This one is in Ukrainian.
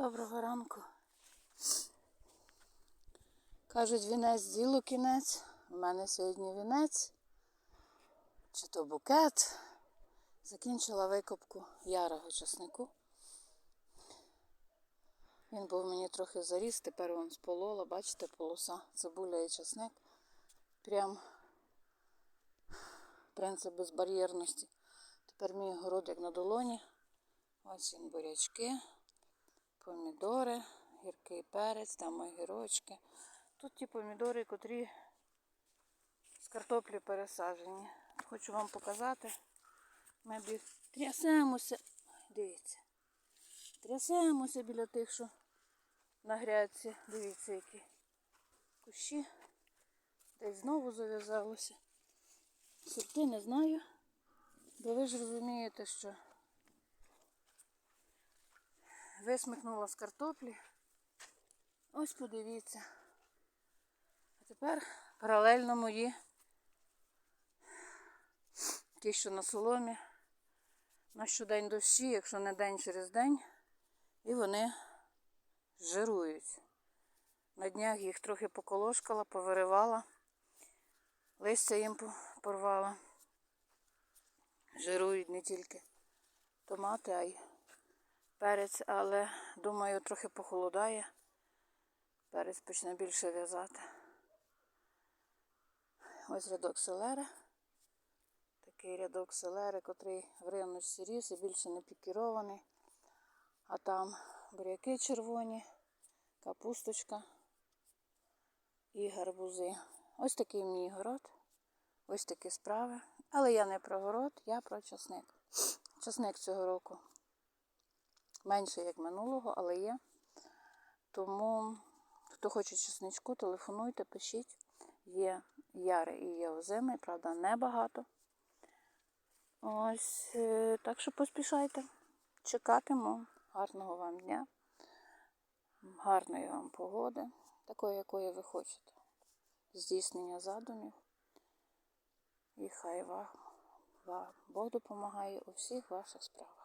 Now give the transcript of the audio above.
Доброго ранку. Кажуть, вінець ділу кінець. У мене сьогодні вінець. Чи то букет. Закінчила викопку ярого часнику. Він був мені трохи заріс, тепер він сполола, бачите, полоса, цибуля і часник. Прям принцип безбар'єрності. Тепер мій город як на долоні. Ось він бурячки помідори, гіркий перець, там огірочки. Тут ті помідори, котрі з картоплі пересаджені. Хочу вам показати. Ми бі- трясемося. Дивіться. Трясемося біля тих, що на грядці. Дивіться, які кущі. Десь знову зав'язалося. Сорти не знаю. Бо ви ж розумієте, що висмикнула з картоплі. Ось подивіться. А тепер паралельно мої ті, що на соломі. На щодень дощі, якщо не день через день, і вони жирують. На днях їх трохи поколошкала, повиривала, листя їм порвала. Жирують не тільки томати, а й перець, але думаю, трохи похолодає. Перець почне більше в'язати. Ось рядок селери. Такий рядок селери, котрий в риночці ріс і більше не пікірований. А там буряки червоні, капусточка і гарбузи. Ось такий мій город. Ось такі справи. Але я не про город, я про часник. Часник цього року менше, як минулого, але є. Тому, хто хоче чесничку, телефонуйте, пишіть. Є яри і є озими, правда, небагато. Ось, е, так що поспішайте. Чекатиму. Гарного вам дня, гарної вам погоди, такої, якої ви хочете. Здійснення задумів. І хай вам, вам Бог допомагає у всіх ваших справах.